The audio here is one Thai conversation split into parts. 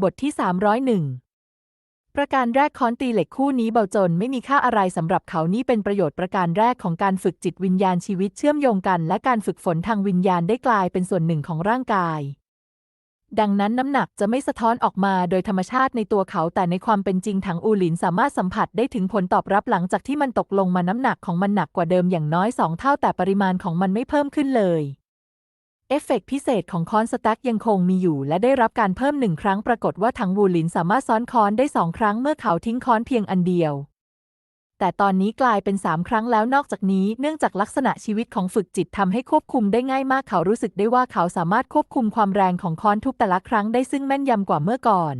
บทที่ 301 ประการแรกค้อนตีเหล็กคู่นี้เบาจนไม่มีค่าอะไรสำหรับเขานี่เป็นประโยชน์ประการแรกของการฝึกจิตวิญญาณชีวิตเชื่อมโยงกัน และการฝึกฝนทางวิญญาณได้กลายเป็นส่วนหนึ่งของร่างกาย ดังนั้นน้ำหนักจะไม่สะท้อนออกมาโดยธรรมชาติในตัวเขาแต่ในความเป็นจริงถังอูหลินสามารถสัมผัสได้ถึงผลตอบรับหลังจากที่มันตกลงมาน้ำหนักของมันหนักกว่าเดิมอย่างน้อยสองเท่าแต่ปริมาณของมันไม่เพิ่มขึ้นเลย เอฟเฟกต์พิเศษของค้อนสแต็กยังคงมีอยู่ และได้รับการเพิ่มหนึ่งครั้งปรากฏว่าถังวูลินสามารถซ้อนค้อนได้สองครั้งเมื่อเขาทิ้งค้อนเพียงอันเดียว แต่ตอนนี้กลายเป็นสามครั้งแล้วนอกจากนี้ เนื่องจากลักษณะชีวิตของฝึกจิตทำให้ควบคุมได้ง่ายมากเขารู้สึกได้ว่าเขาสามารถควบคุมความแรงของค้อนทุบแต่ละครั้งได้ซึ่งแม่นยำกว่าเมื่อก่อน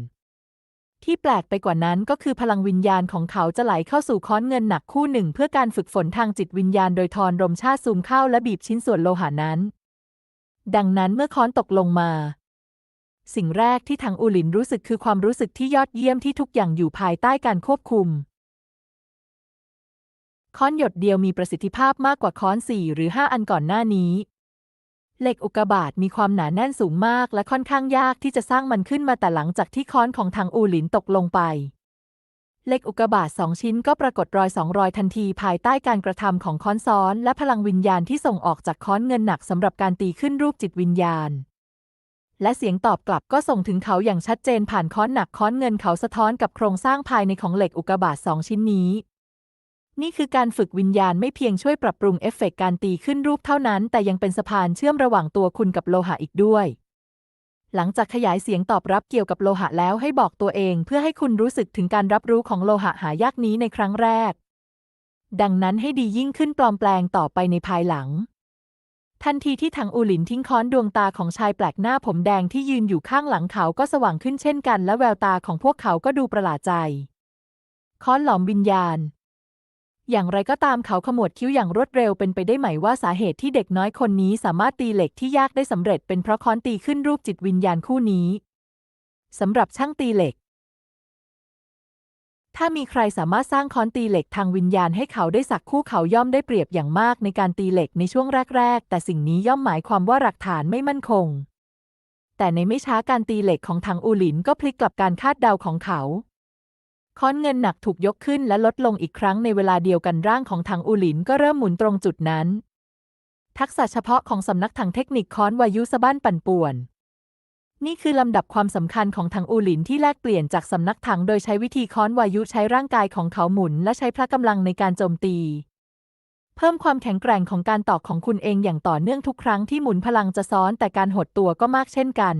ที่แปลกไปกว่านั้นก็คือพลังวิญญาณของเขาจะไหลเข้าสู่ค้อนเงินหนักคู่หนึ่ง เพื่อการฝึกฝนทางจิตวิญญาณโดยทอนรมชาติซูมเข้าและบีบชิ้นส่วนโลหะนั้น ดังนั้นเมื่อค้อนตกลงมา สิ่งแรกที่ทางอูหลินรู้สึกคือความรู้สึกที่ยอดเยี่ยมที่ทุกอย่างอยู่ภายใต้การควบคุม ค้อนหยดเดียวมีประสิทธิภาพมากกว่าค้อนสี่หรือห้าอันก่อนหน้านี้ เหล็กอุกกาบาตมีความหนาแน่นสูงมากและค่อนข้างยากที่จะสร้างมันขึ้นมาแต่หลังจากที่ค้อนของทางอูหลินตกลงไป เหล็กอุกกาบาตสองชิ้นก็ปรากฏรอยสองรอยทันทีภายใต้การกระทำของค้อนซ้อน และพลังวิญญาณที่ส่งออกจากค้อนเงินหนักสำหรับการตีขึ้นรูปจิตวิญญาณ และเสียงตอบกลับก็ส่งถึงเขาอย่างชัดเจนผ่านค้อนหนักค้อนเงินเขาสะท้อนกับโครงสร้างภายในของเหล็กอุกกาบาตสองชิ้นนี้ นี่คือการฝึกวิญญาณไม่เพียงช่วยปรับปรุงเอฟเฟกต์การตีขึ้นรูปเท่านั้น แต่ยังเป็นสะพานเชื่อมระหว่างตัวคุณกับโลหะอีกด้วย หลังจากขยายเสียงตอบรับเกี่ยวกับโลหะแล้วให้บอกตัวเองเพื่อให้คุณรู้สึกถึงการรับรู้ของโลหะหายากนี้ในครั้งแรก ดังนั้นให้ดียิ่งขึ้นปลอมแปลงต่อไปในภายหลัง ทันทีที่ถังอูหลินทิ้งค้อนดวงตาของชายแปลกหน้าผมแดงที่ยืนอยู่ข้างหลังเขาก็สว่างขึ้นเช่นกัน และแววตาของพวกเขาก็ดูประหลาดใจ ค้อนหลอมวิญญาณ อย่างไรก็ตามเขาขมวดคิ้วอย่างรวดเร็วเป็นไปได้ไหมว่าสาเหตุที่เด็กน้อยคนนี้สามารถตีเหล็กที่ยากได้สำเร็จเป็นเพราะค้อนตีขึ้นรูปจิตวิญญาณคู่นี้สำหรับช่างตีเหล็ก ถ้ามีใครสามารถสร้างค้อนตีเหล็กทางวิญญาณให้เขาได้สักคู่เขาย่อมได้เปรียบอย่างมากในการตีเหล็กในช่วงแรก ๆ แต่สิ่งนี้ย่อมหมายความว่าหลักฐานไม่มั่นคง แต่ในไม่ช้าการตีเหล็กของทางอูหลินก็พลิกกลับการคาดเดาของเขา ค้อนเงินหนักถูกยกขึ้นและลดลงอีกครั้งในเวลาเดียวกันร่างของทางอูหลินก็เริ่มหมุนตรงจุดนั้น ทักษะเฉพาะของสำนักทางเทคนิคค้อนวายุสะบ้านปั่นป่วน นี่คือลำดับความสำคัญของทางอูหลินที่แลกเปลี่ยนจากสำนักถังโดยใช้วิธีค้อนวายุใช้ร่างกายของเขาหมุน และใช้พละกำลังในการโจมตี เพิ่มความแข็งแกร่งของการตอกของคุณเองอย่างต่อเนื่องทุกครั้งที่หมุนพลังจะซ้อนแต่การหดตัวก็มากเช่นกัน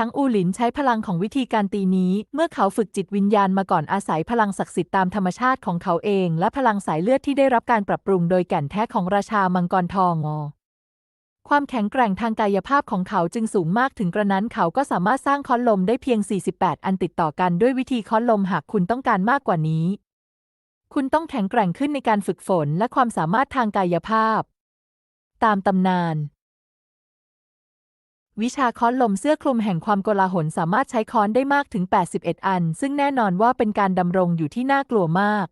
ทั้งอูหลินใช้พลังของวิธีการตีนี้ เมื่อเขาฝึกจิตวิญญาณมาก่อนอาศัยพลังศักดิ์สิทธิ์ตามธรรมชาติของเขาเอง และพลังสายเลือดที่ได้รับการปรับปรุงโดยแก่นแท้ของราชามังกรทองอความแข็งแกร่งทางกายภาพของเขาจึงสูงมากถึงกระนั้นเขาก็สามารถสร้างค้อนลมได้เพียง 48 อันติดต่อกันด้วยวิธีค้อนลมหากคุณต้องการมากกว่านี้ คุณต้องแข็งแกร่งขึ้นในการฝึกฝนและความสามารถทางกายภาพ ตามตำนาน วิชาค้อนลมเสื้อคลุมแห่งความโกลาหลสามารถใช้ค้อนได้มากถึง 81 อัน ซึ่งแน่นอนว่าเป็นการดำรงอยู่ที่น่ากลัวมาก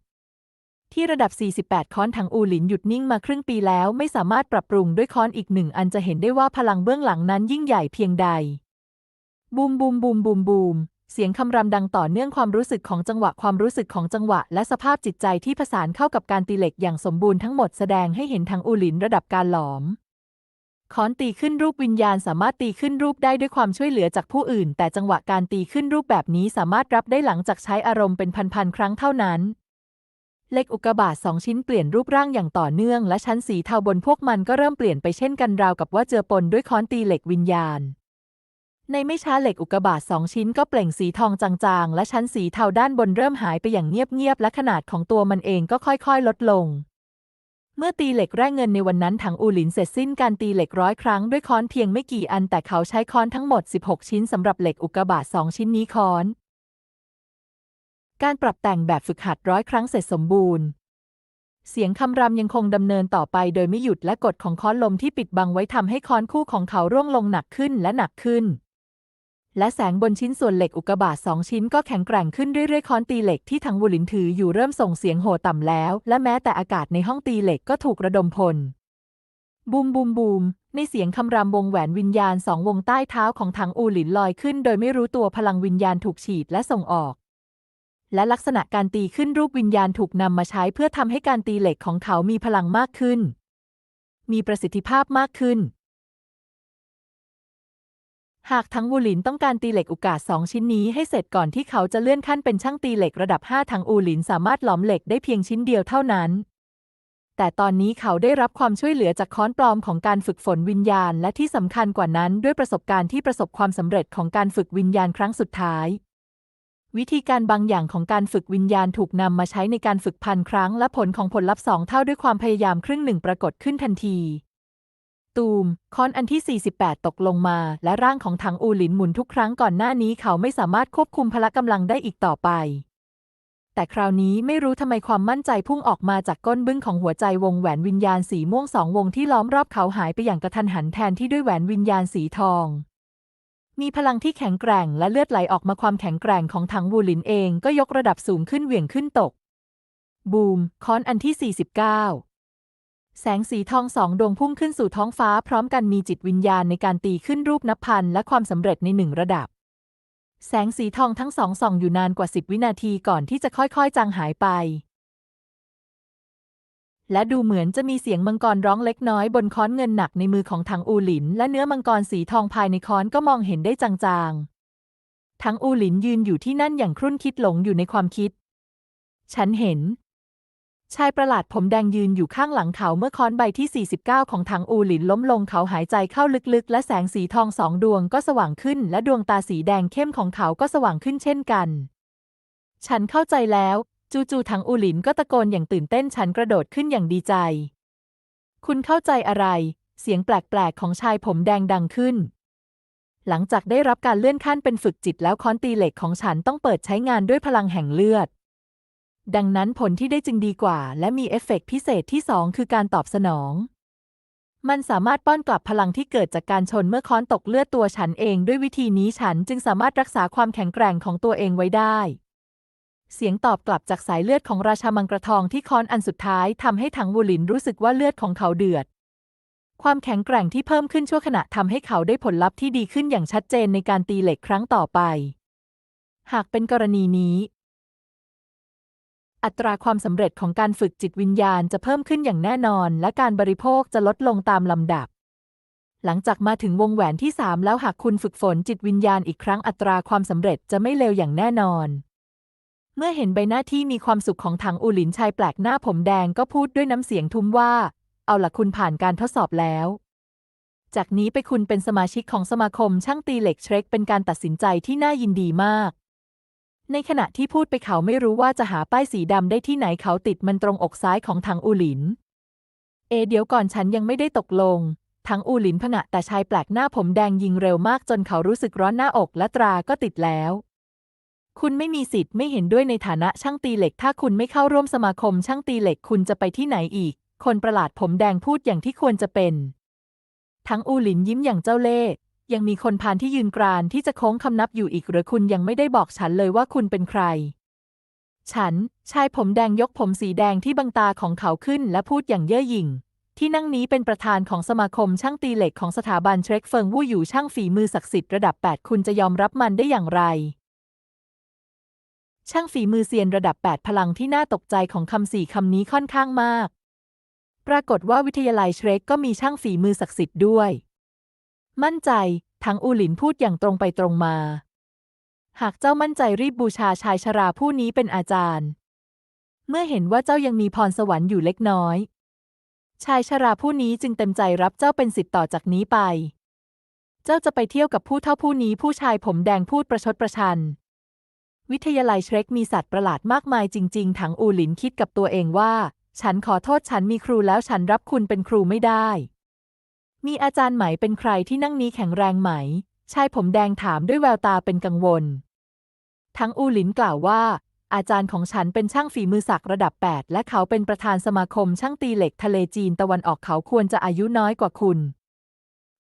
ที่ระดับ 48 ค้อนถังอูหลินหยุดนิ่งมาครึ่งปีแล้วไม่สามารถปรับปรุงด้วยค้อนอีกหนึ่งอันจะเห็นได้ว่าพลังเบื้องหลังนั้นยิ่งใหญ่เพียงใด บูมบูมบูมบูมบูมเสียงคำรำดังต่อเนื่องความรู้สึกของจังหวะความรู้สึกของจังหวะ และสภาพจิตใจที่ผสานเข้ากับการตีเหล็กอย่างสมบูรณ์ทั้งหมดแสดงให้เห็นทางอูหลินระดับการหลอม ค้อนตีขึ้นรูปวิญญาณสามารถตีขึ้นรูปได้ด้วยความช่วยเหลือจากผู้อื่น แต่จังหวะการตีขึ้นรูปแบบนี้สามารถรับได้หลังจากใช้อารมณ์เป็นพันๆครั้งเท่านั้นเหล็กอุกบาตสองชิ้นเปลี่ยนรูปร่างอย่างต่อเนื่อง และชั้นสีเทาบนพวกมันก็เริ่มเปลี่ยนไปเช่นกันราวกับว่าเจือปนด้วยค้อนตีเหล็กวิญญาณ ในไม่ช้าเหล็กอุกบาตสองชิ้นก็เปล่งสีทองจางๆ และชั้นสีเทาด้านบนเริ่มหายไปอย่างเงียบๆและขนาดของตัวมันเองก็ค่อยๆ ลดลง เมื่อตีเหล็กแร่เงินในวันนั้นถังอูหลินเสร็จสิ้นการตีเหล็กร้อยครั้งด้วยค้อนเพียงไม่กี่อันแต่เขาใช้ค้อนทั้งหมด 16 ชิ้นสำหรับเหล็กอุกกาบาตสองชิ้นนี้ค้อน การปรับแต่งแบบฝึกหัดร้อยครั้งเสร็จสมบูรณ์ เสียงคำรำยังคงดำเนินต่อไปโดยไม่หยุดและกฎของค้อนลมที่ปิดบังไว้ทำให้ค้อนคู่ของเขาร่วงลงหนักขึ้นและหนักขึ้น และแสงบนชิ้นส่วนเหล็กอุกกาบาตสองชิ้นก็แข็งแกร่งขึ้นเรื่อยๆค้อนตีเหล็กที่ทางวูลินถืออยู่เริ่มส่งเสียงโห่ต่ำแล้ว และแม้แต่อากาศในห้องตีเหล็กก็ถูกระดมพล บูมบูมบูม ในเสียงคำรามวงแหวนวิญญาณสองวงใต้เท้าของถังอูหลินลอยขึ้น โดยไม่รู้ตัวพลังวิญญาณถูกฉีดและส่งออก และลักษณะการตีขึ้นรูปวิญญาณถูกนำมาใช้เพื่อทำให้การตีเหล็กของเขามีพลังมากขึ้น มีประสิทธิภาพมากขึ้น หากทั้งวูหลินต้องการตีเหล็กอุกาสสองชิ้นนี้ให้เสร็จก่อนที่เขาจะเลื่อนขั้นเป็นช่างตีเหล็กระดับ 5 ทั้งอูหลินสามารถหลอมเหล็กได้เพียงชิ้นเดียวเท่านั้น แต่ตอนนี้เขาได้รับความช่วยเหลือจากค้อนปลอมของการฝึกฝนวิญญาณ และที่สำคัญกว่านั้นด้วยประสบการณ์ที่ประสบความสำเร็จของการฝึกวิญญาณครั้งสุดท้าย วิธีการบางอย่างของการฝึกวิญญาณถูกนำมาใช้ในการฝึกพันครั้ง และผลของผลลัพธ์สองเท่าด้วยความพยายามครึ่งหนึ่งปรากฏขึ้นทันที ตูม ค้อนอันที่ 48 ตกลงมา และร่างของถังอูหลินหมุนทุกครั้งก่อนหน้านี้เขาไม่สามารถควบคุมพละกำลังได้อีกต่อไป แต่คราวนี้ไม่รู้ทำไมความมั่นใจพุ่งออกมาจากก้นบึ้งของหัวใจวงแหวนวิญญาณสีม่วงสองวงที่ล้อมรอบเขาหายไปอย่างกระทันหันแทนที่ด้วยแหวนวิญญาณสีทองมีพลังที่แข็งแกร่งและเลือดไหลออกมาความแข็งแกร่งของถังวูหลินเองก็ยกระดับสูงขึ้นเหวี่ยงขึ้นตก บูม ค้อนอันที่ 49 แสงสีทองสองดวงพุ่งขึ้นสู่ท้องฟ้าพร้อมกันมีจิตวิญญาณในการตีขึ้นรูปนับพันและความสำเร็จในหนึ่งระดับ แสงสีทองทั้งสองส่องอยู่นานกว่าสิบวินาทีก่อนที่จะค่อยๆ จางหายไป และดูเหมือนจะมีเสียงมังกรร้องเล็กน้อยบนค้อนเงินหนักในมือของถังอูหลิน และเนื้อมังกรสีทองภายในค้อนก็มองเห็นได้จางๆถังอูหลินยืนอยู่ที่นั่นอย่างครุ่นคิดหลงอยู่ในความคิด ฉันเห็น ชายประหลาดผมแดงยืนอยู่ข้างหลังเขาเมื่อค้อนใบที่ 49 ของถังอูหลินล้มลงเขาหายใจเข้าลึกๆ และแสงสีทองสองดวงก็สว่างขึ้น และดวงตาสีแดงเข้มของเขาก็สว่างขึ้นเช่นกัน ฉันเข้าใจแล้ว จู่ๆถังอูหลินก็ตะโกนอย่างตื่นเต้นฉันกระโดดขึ้นอย่างดีใจ คุณเข้าใจอะไร เสียงแปลกๆของชายผมแดงดังขึ้น หลังจากได้รับการเลื่อนขั้นเป็นฝึกจิตแล้วค้อนตีเหล็กของฉันต้องเปิดใช้งานด้วยพลังแห่งเลือด ดังนั้นผลที่ได้จึงดีกว่า และมีเอฟเฟกต์พิเศษที่สองคือการตอบสนอง มันสามารถป้อนกลับพลังที่เกิดจากการชนเมื่อค้อนตกเลือดตัวฉันเอง ด้วยวิธีนี้ฉันจึงสามารถรักษาความแข็งแกร่งของตัวเองไว้ได้ เสียงตอบกลับจากสายเลือดของราชามังกรทองที่ค้อนอันสุดท้ายทำให้ถังวูหลินรู้สึกว่าเลือดของเขาเดือด ความแข็งแกร่งที่เพิ่มขึ้นชั่วขณะทำให้เขาได้ผลลัพธ์ที่ดีขึ้นอย่างชัดเจนในการตีเหล็กครั้งต่อไปหากเป็นกรณีนี้ อัตราความสำเร็จของการฝึกจิตวิญญาณจะเพิ่มขึ้นอย่างแน่นอน และการบริโภคจะลดลงตามลำดับ หลังจากมาถึงวงแหวนที่ 3 แล้วหากคุณฝึกฝนจิตวิญญาณอีกครั้งอัตราความสำเร็จจะไม่เลวอย่างแน่นอน เมื่อเห็นใบหน้าที่มีความสุขของถังอูหลินชายแปลกหน้าผมแดงก็พูดด้วยน้ำเสียงทุ้มว่า เอาล่ะคุณผ่านการทดสอบแล้วจากนี้ไปคุณเป็นสมาชิกของสมาคมช่างตีเหล็กเชรกเป็นการตัดสินใจที่น่ายินดีมาก ในขณะที่พูดไปเขาไม่รู้ว่าจะหาป้ายสีดำได้ที่ไหนเขาติดมันตรงอกซ้ายของถังอูหลิน เอเดี๋ยวก่อนฉันยังไม่ได้ตกลงถังอูหลินผงะแต่ชายแปลกหน้าผมแดงยิงเร็วมากจนเขารู้สึกร้อนหน้าอกและตราก็ติดแล้ว คุณไม่มีสิทธิ์ไม่เห็นด้วยในฐานะช่างตีเหล็ก ถ้าคุณไม่เข้าร่วมสมาคมช่างตีเหล็กคุณจะไปที่ไหนอีก คนประหลาดผมแดงพูดอย่างที่ควรจะเป็น ทั้งอูหลินยิ้มอย่างเจ้าเล่ห์ ยังมีคนพานที่ยืนกรานที่จะโค้งคำนับอยู่อีกหรือคุณยังไม่ได้บอกฉันเลยว่าคุณเป็นใคร ฉัน ชายผมแดงยกผมสีแดงที่บังตาของเขาขึ้นและพูดอย่างเย่อหยิ่ง ที่นั่งนี้เป็นประธานของสมาคมช่างตีเหล็กของสถาบันเทรคเฟิงวู่อยู่ช่างฝีมือศักดิ์สิทธิ์ระดับ 8 คุณจะยอมรับมันได้อย่างไรช่างฝีมือเซียนระดับ 8 พลังที่น่าตกใจของคำสี่คำนี้ค่อนข้างมาก ปรากฏว่าวิทยาลัยเชรกก็มีช่างฝีมือศักดิ์สิทธิ์ด้วย มั่นใจ ทั้งอูหลินพูดอย่างตรงไปตรงมา หากเจ้ามั่นใจรีบบูชาชายชราผู้นี้เป็นอาจารย์ เมื่อเห็นว่าเจ้ายังมีพรสวรรค์อยู่เล็กน้อย ชายชราผู้นี้จึงเต็มใจรับเจ้าเป็นสิทธิ์ต่อจากนี้ไป เจ้าจะไปเที่ยวกับผู้เท่าผู้นี้ผู้ชายผมแดงพูดประชดประชัน วิทยาลัยเชรกมีสัตว์ประหลาดมากมายจริง ๆ ถังอูหลินคิดกับตัวเองว่า ฉันขอโทษฉันมีครูแล้วฉันรับคุณเป็นครูไม่ได้ มีอาจารย์ไหมเป็นใครที่นั่งนี้แข็งแรงไหม ชายผมแดงถามด้วยแววตาเป็นกังวล ทั้งอูหลินกล่าวว่า อาจารย์ของฉันเป็นช่างฝีมือศักระดับ 8 และเขาเป็นประธานสมาคมช่างตีเหล็กทะเลจีนตะวันออกเขาควรจะอายุน้อยกว่าคุณ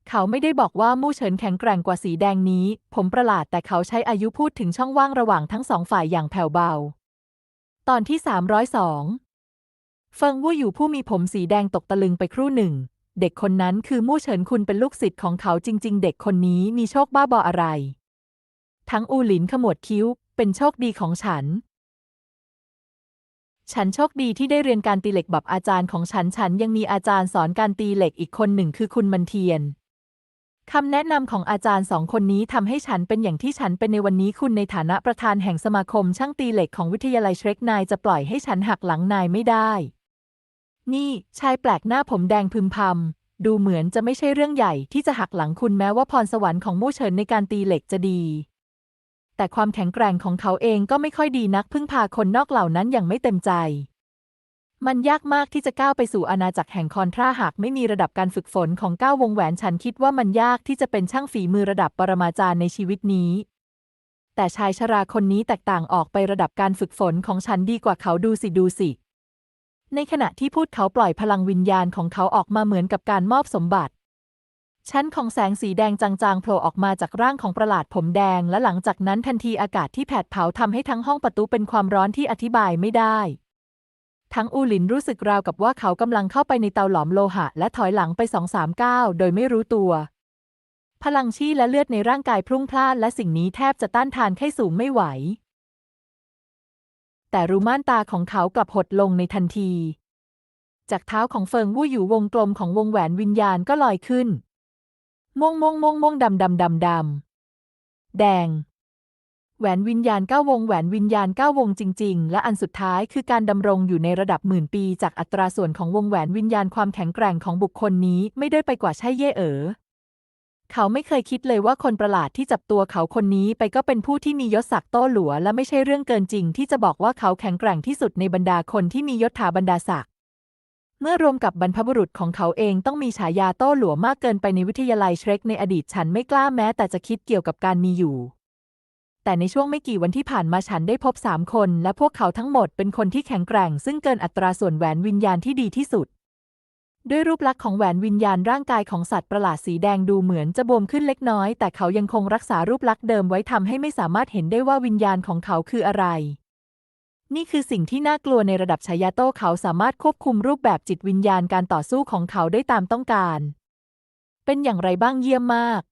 เขาไม่ได้บอกว่ามู่เฉินแข็งแกร่งกว่าสีแดงนี้ ผมประหลาดแต่เขาใช้อายุพูดถึงช่องว่างระหว่างทั้งสองฝ่ายอย่างแผ่วเบา ตอนที่ 302เฟิงวู่อยู่ผู้มีผมสีแดงตกตะลึงไปครู่หนึ่ง เด็กคนนั้นคือมู่เฉินคุณเป็นลูกศิษย์ของเขาจริง ๆ เด็กคนนี้มีโชคบ้าบออะไร ทั้งอูหลินขมวดคิ้ว เป็นโชคดีของฉัน ฉันโชคดีที่ได้เรียนการตีเหล็กแบบอาจารย์ของฉัน ฉันยังมีอาจารย์สอนการตีเหล็กอีกคนหนึ่งคือคุณมันเทียนคำแนะนำของอาจารย์สองคนนี้ทำให้ฉันเป็นอย่างที่ฉันเป็นในวันนี้คุณในฐานะประธานแห่งสมาคมช่างตีเหล็กของวิทยาลัยเชรกนายจะปล่อยให้ฉันหักหลังนายไม่ได้ นี่ ชายแปลกหน้าผมแดงพึมพำดูเหมือนจะไม่ใช่เรื่องใหญ่ที่จะหักหลังคุณแม้ว่าพรสวรรค์ของมู่เฉินในการตีเหล็กจะดี แต่ความแข็งแกร่งของเขาเองก็ไม่ค่อยดีนักพึ่งพาคนนอกเหล่านั้นอย่างไม่เต็มใจ มันยากมากที่จะก้าวไปสู่อาณาจักรแห่งคอนทราหากไม่มีระดับการฝึกฝนของก้าววงแหวนฉันคิดว่ามันยากที่จะเป็นช่างฝีมือระดับปรมาจารย์ในชีวิตนี้แต่ชายชราคนนี้แตกต่างออกไประดับการฝึกฝนของฉันดีกว่าเขาดูสิดูสิ ในขณะที่พูดเขาปล่อยพลังวิญญาณของเขาออกมาเหมือนกับการมอบสมบัติ ชั้นของแสงสีแดงจางๆโผล่ออกมาจากร่างของประหลาดผมแดง และหลังจากนั้นทันทีอากาศที่แผดเผาทำให้ทั้งห้องประตูเป็นความร้อนที่อธิบายไม่ได้ ทั้งอูหลินรู้สึกราวกับว่าเขากำลังเข้าไปในเตาหลอมโลหะ และถอยหลังไปสองสามก้าวโดยไม่รู้ตัว พลังชีและเลือดในร่างกายพรุ่งพล่านและสิ่งนี้แทบจะต้านทานไข้สูงไม่ไหว แต่รูม่านตาของเขากลับหดลงในทันที จากเท้าของเฟิงวู่อยู่วงกลมของวงแหวนวิญญาณก็ลอยขึ้น ม่วงม่วงม่วงม่วงดำดำดำดำแดง แหวนวิญญาณเก้าวงแหวนวิญญาณเก้าวงจริง ๆ และอันสุดท้ายคือการดำรงอยู่ในระดับหมื่นปี จากอัตราส่วนของวงแหวนวิญญาณความแข็งแกร่งของบุคคลนี้ไม่ได้ไปกว่าใช่เย่เอ๋อ เขาไม่เคยคิดเลยว่าคนประหลาดที่จับตัวเขาคนนี้ไปก็เป็นผู้ที่มียศศักดิ์โต้หลัว และไม่ใช่เรื่องเกินจริงที่จะบอกว่าเขาแข็งแกร่งที่สุดในบรรดาคนที่มียศถาบรรดาศักดิ์เมื่อรวมกับบรรพบุรุษของเขาเองต้องมีฉายาโต้หลัวมากเกินไปในวิทยาลัยเชรกในอดีตฉันไม่กล้าแม้แต่จะคิดเกี่ยวกับการมีอยู่ แต่ในช่วงไม่กี่วันที่ผ่านมาฉันได้พบสามคน และพวกเขาทั้งหมดเป็นคนที่แข็งแกร่ง ซึ่งเกินอัตราส่วนแหวนวิญญาณที่ดีที่สุด ด้วยรูปลักษณ์ของแหวนวิญญาณร่างกายของสัตว์ประหลาดสีแดงดูเหมือนจะบวมขึ้นเล็กน้อย แต่เขายังคงรักษารูปลักษณ์เดิมไว้ทำให้ไม่สามารถเห็นได้ว่าวิญญาณของเขาคืออะไร นี่คือสิ่งที่น่ากลัวในระดับชายาโต้เขาสามารถควบคุมรูปแบบจิตวิญญาณการต่อสู้ของเขาได้ตามต้องการ เป็นอย่างไรบ้างเยี่ยมมาก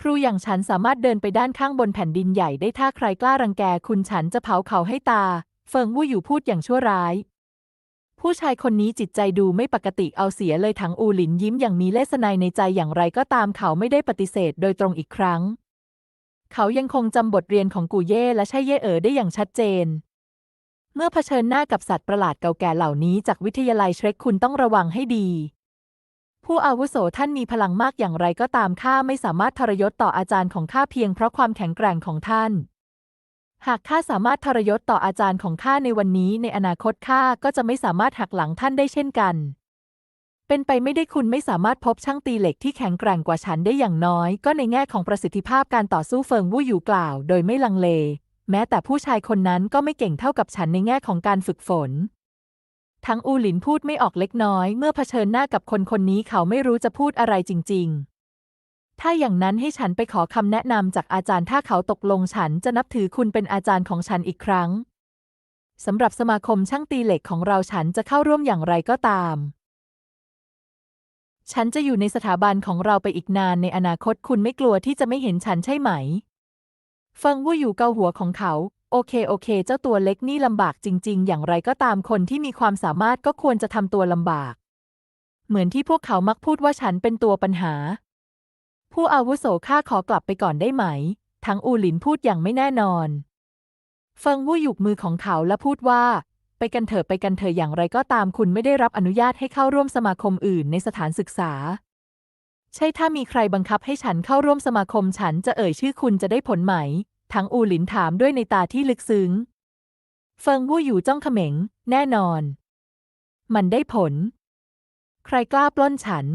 ครูอย่างฉันสามารถเดินไปด้านข้างบนแผ่นดินใหญ่ได้ถ้าใครกล้ารังแกคุณฉันจะเผาเขาให้ตา เฟิงวู่อยู่พูดอย่างชั่วร้าย ผู้ชายคนนี้จิตใจดูไม่ปกติเอาเสียเลยถังอูหลินยิ้มอย่างมีเลสไนยในใจอย่างไรก็ตามเขาไม่ได้ปฏิเสธโดยตรงอีกครั้ง เขายังคงจำบทเรียนของกูเย่และใช่เย่เอ๋อได้อย่างชัดเจน เมื่อเผชิญหน้ากับสัตว์ประหลาดเก่าแก่เหล่านี้จากวิทยาลัยเชรกคุณต้องระวังให้ดี ผู้อาวุโสท่านมีพลังมากอย่างไรก็ตามข้าไม่สามารถทรยศต่ออาจารย์ของข้าเพียงเพราะความแข็งแกร่งของท่าน หากข้าสามารถทรยศต่ออาจารย์ของข้าในวันนี้ในอนาคตข้าก็จะไม่สามารถหักหลังท่านได้เช่นกัน เป็นไปไม่ได้คุณไม่สามารถพบช่างตีเหล็กที่แข็งแกร่งกว่าฉันได้อย่างน้อย ก็ในแง่ของประสิทธิภาพการต่อสู้เฟิงวู่อยู่กล่าว โดยไม่ลังเล แม้แต่ผู้ชายคนนั้นก็ไม่เก่งเท่ากับฉันในแง่ของการฝึกฝน ทั้งอูหลินพูดไม่ออกเล็กน้อย เมื่อเผชิญหน้ากับคนคนนี้เขาไม่รู้จะพูดอะไรจริง ๆ ถ้าอย่างนั้นให้ฉันไปขอคำแนะนำจากอาจารย์ถ้าเขาตกลงฉันจะนับถือคุณเป็นอาจารย์ของฉันอีกครั้งสำหรับสมาคมช่างตีเหล็กของเราฉันจะเข้าร่วมอย่างไรก็ตาม ฉันจะอยู่ในสถาบันของเราไปอีกนานในอนาคตคุณไม่กลัวที่จะไม่เห็นฉันใช่ไหมเฟิงวู่อยู่เกาหัวของเขา โอเคโอเค เจ้าตัวเล็กนี่ลำบากจริง ๆ อย่างไรก็ตามคนที่มีความสามารถก็ควรจะทำตัวลำบาก เหมือนที่พวกเขามักพูดว่าฉันเป็นตัวปัญหา ผู้อาวุโสข้าขอกลับไปก่อนได้ไหม ทั้งอูหลินพูดอย่างไม่แน่นอน เฟิงวู่หยุกมือของเขาและพูดว่า ไปกันเถอะไปกันเถอะอย่างไรก็ตามคุณไม่ได้รับอนุญาตให้เข้าร่วมสมาคมอื่นในสถานศึกษา ใช่ถ้ามีใครบังคับให้ฉันเข้าร่วมสมาคมฉันจะเอ่ยชื่อคุณจะได้ผลไหม ทั้งอูหลินถามด้วยในตาที่ลึกซึ้ง เฟิงวู่อยู่จ้องเขม็ง แน่นอน มันได้ผล ใครกล้าปล้นฉัน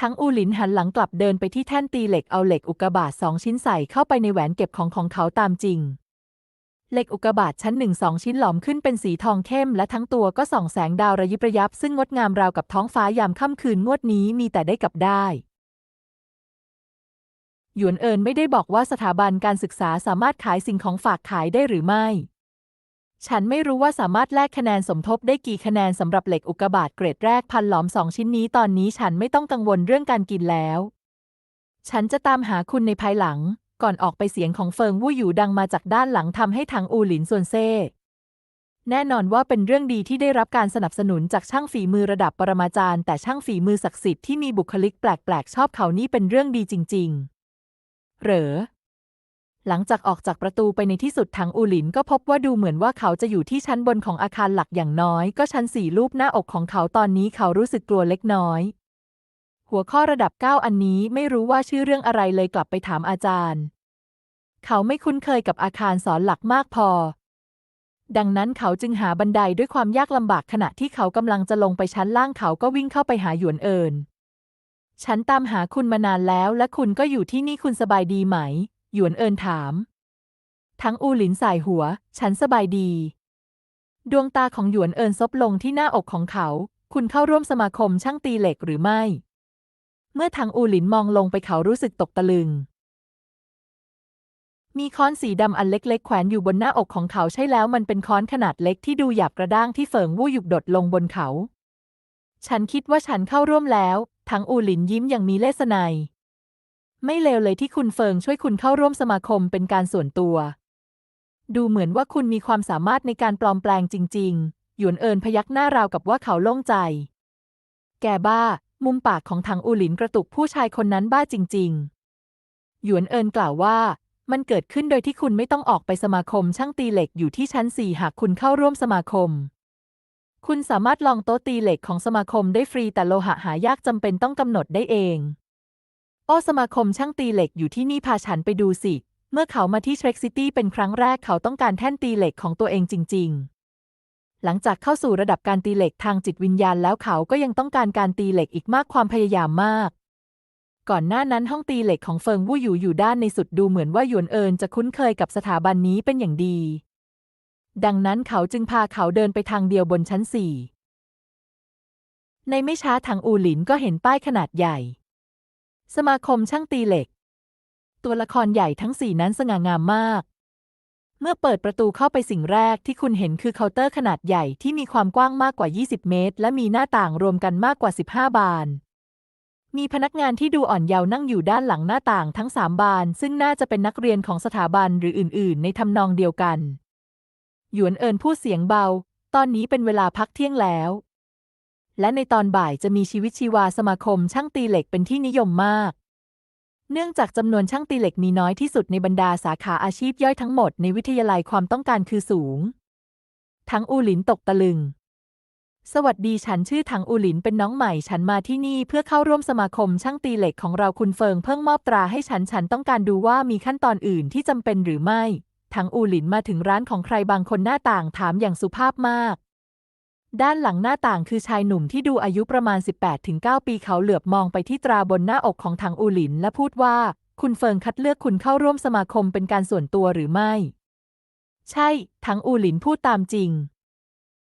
ทั้งอูหลินหันหลังกลับเดินไปที่แท่นตีเหล็กเอาเหล็กอุกกาบาตสองชิ้นใส่เข้าไปในแหวนเก็บของของเขาตามจริง เหล็กอุกกาบาตชั้นหนึ่งสองชิ้นหลอมขึ้นเป็นสีทองเข้มและทั้งตัวก็ส่องแสงดาวระยิบระยับ ซึ่งงดงามราวกับท้องฟ้ายามค่ำคืนงวดนี้มีแต่ได้กับได้หยวนเอินไม่ได้บอกว่าสถาบันการศึกษาสามารถขายสิ่งของฝากขายได้หรือไม่ ฉันไม่รู้ว่าสามารถแลกคะแนนสมทบได้กี่คะแนนสำหรับเหล็กอุกกาบาตเกรดแรกพันหลอมสองชิ้นนี้ตอนนี้ฉันไม่ต้องกังวลเรื่องการกินแล้ว ฉันจะตามหาคุณในภายหลัง ก่อนออกไปเสียงของเฟิงวู่อยู่ดังมาจากด้านหลังทำให้ทางอูหลินส่วนเซ่แน่นอนว่าเป็นเรื่องดีที่ได้รับการสนับสนุนจากช่างฝีมือระดับปรมาจารย์ แต่ช่างฝีมือศักดิ์สิทธิ์ที่มีบุคลิกแปลกๆ ชอบเขานี่เป็นเรื่องดีจริง ๆ เหรอ หลังจากออกจากประตูไปในที่สุดทางอูหลินก็พบว่าดูเหมือนว่าเขาจะอยู่ที่ชั้นบนของอาคารหลักอย่างน้อย ก็ชั้นสี่รูปหน้าอกของเขาตอนนี้เขารู้สึกกลัวเล็กน้อย หัวข้อระดับ 9 อันนี้ไม่รู้ว่าชื่อเรื่องอะไรเลยกลับไปถามอาจารย์ เขาไม่คุ้นเคยกับอาคารสอนหลักมากพอ ดังนั้นเขาจึงหาบันไดด้วยความยากลำบากขณะที่เขากำลังจะลงไปชั้นล่างเขาก็วิ่งเข้าไปหาหยวนเอินฉันตามหาคุณมานานแล้ว และคุณก็อยู่ที่นี่คุณสบายดีไหม หยวนเอินถาม ทั้งอูหลินสายหัว ฉันสบายดี ดวงตาของหยวนเอินซบลงที่หน้าอกของเขา คุณเข้าร่วมสมาคมช่างตีเหล็กหรือไม่ เมื่อทางอูหลินมองลงไปเขารู้สึกตกตะลึง มีค้อนสีดำอันเล็กๆ แขวนอยู่บนหน้าอกของเขาใช่แล้วมันเป็นค้อนขนาดเล็กที่ดูหยาบกระด้างที่เฟิงวู่หยุกดดลงบนเขา ฉันคิดว่าฉันเข้าร่วมแล้วทั้งอูหลินยิ้มอย่างมีเลสไนย ไม่เลวเลยที่คุณเฟิงช่วยคุณเข้าร่วมสมาคมเป็นการส่วนตัว ดูเหมือนว่าคุณมีความสามารถในการปลอมแปลงจริง ๆ หยวนเอินพยักหน้าราวกับว่าเขาโล่งใจ แกบ้า มุมปากของทางอูหลินกระตุกผู้ชายคนนั้นบ้าจริง ๆ หยวนเอินกล่าวว่า มันเกิดขึ้นโดยที่คุณไม่ต้องออกไปสมาคมช่างตีเหล็กอยู่ที่ชั้นสี่หากคุณเข้าร่วมสมาคม คุณสามารถลองโต๊ะตีเหล็กของสมาคมได้ฟรีแต่โลหะหายากจำเป็นต้องกำหนดได้เอง โอ้สมาคมช่างตีเหล็กอยู่ที่นี่พาฉันไปดูสิ เมื่อเขามาที่เทรคซิตี้เป็นครั้งแรกเขาต้องการแท่นตีเหล็กของตัวเองจริง ๆ หลังจากเข้าสู่ระดับการตีเหล็กทางจิตวิญญาณแล้วเขาก็ยังต้องการการตีเหล็กอีกมากความพยายามมาก ก่อนหน้านั้นห้องตีเหล็กของเฟิงวู่อยู่อยู่ด้านในสุดดูเหมือนว่าหยวนเอินจะคุ้นเคยกับสถาบันนี้เป็นอย่างดี ดังนั้นเขาจึงพาเขาเดินไปทางเดียวบนชั้นสี่ในไม่ช้าทางอูหลินก็เห็นป้ายขนาดใหญ่ สมาคมช่างตีเหล็ก ตัวละครใหญ่ทั้งสี่นั้นสง่างามมาก เมื่อเปิดประตูเข้าไปสิ่งแรกที่คุณเห็นคือเคาน์เตอร์ขนาดใหญ่ที่มีความกว้างมากกว่า 20 เมตร และมีหน้าต่างรวมกันมากกว่า 15 บาน มีพนักงานที่ดูอ่อนเยาว์นั่งอยู่ด้านหลังหน้าต่างทั้งสามบาน ซึ่งน่าจะเป็นนักเรียนของสถาบันหรืออื่น ๆ ในทำนองเดียวกัน หยวนเอินพูดเสียงเบา ตอนนี้เป็นเวลาพักเที่ยงแล้ว และในตอนบ่ายจะมีชีวิตชีวาสมาคมช่างตีเหล็กเป็นที่นิยมมาก เนื่องจากจำนวนช่างตีเหล็กมีน้อยที่สุดในบรรดาสาขาอาชีพย่อยทั้งหมดในวิทยาลัยความต้องการคือสูง ทั้งอูหลินตกตะลึง สวัสดีฉันชื่อถังอูหลินเป็นน้องใหม่ ฉันมาที่นี่เพื่อเข้าร่วมสมาคมช่างตีเหล็กของเราคุณเฟิงเพิ่งมอบตราให้ฉันฉันต้องการดูว่ามีขั้นตอนอื่นที่จำเป็นหรือไม่ถังอูหลินมาถึงร้านของใครบางคนหน้าต่างถามอย่างสุภาพมาก ด้านหลังหน้าต่างคือชายหนุ่มที่ดูอายุประมาณ 18-9 ปีเขาเหลือบมองไปที่ตราบนหน้าอกของถังอูหลิน และพูดว่า คุณเฟิงคัดเลือกคุณเข้าร่วมสมาคมเป็นการส่วนตัวหรือไม่ ใช่ ถังอูหลินพูดตามจริง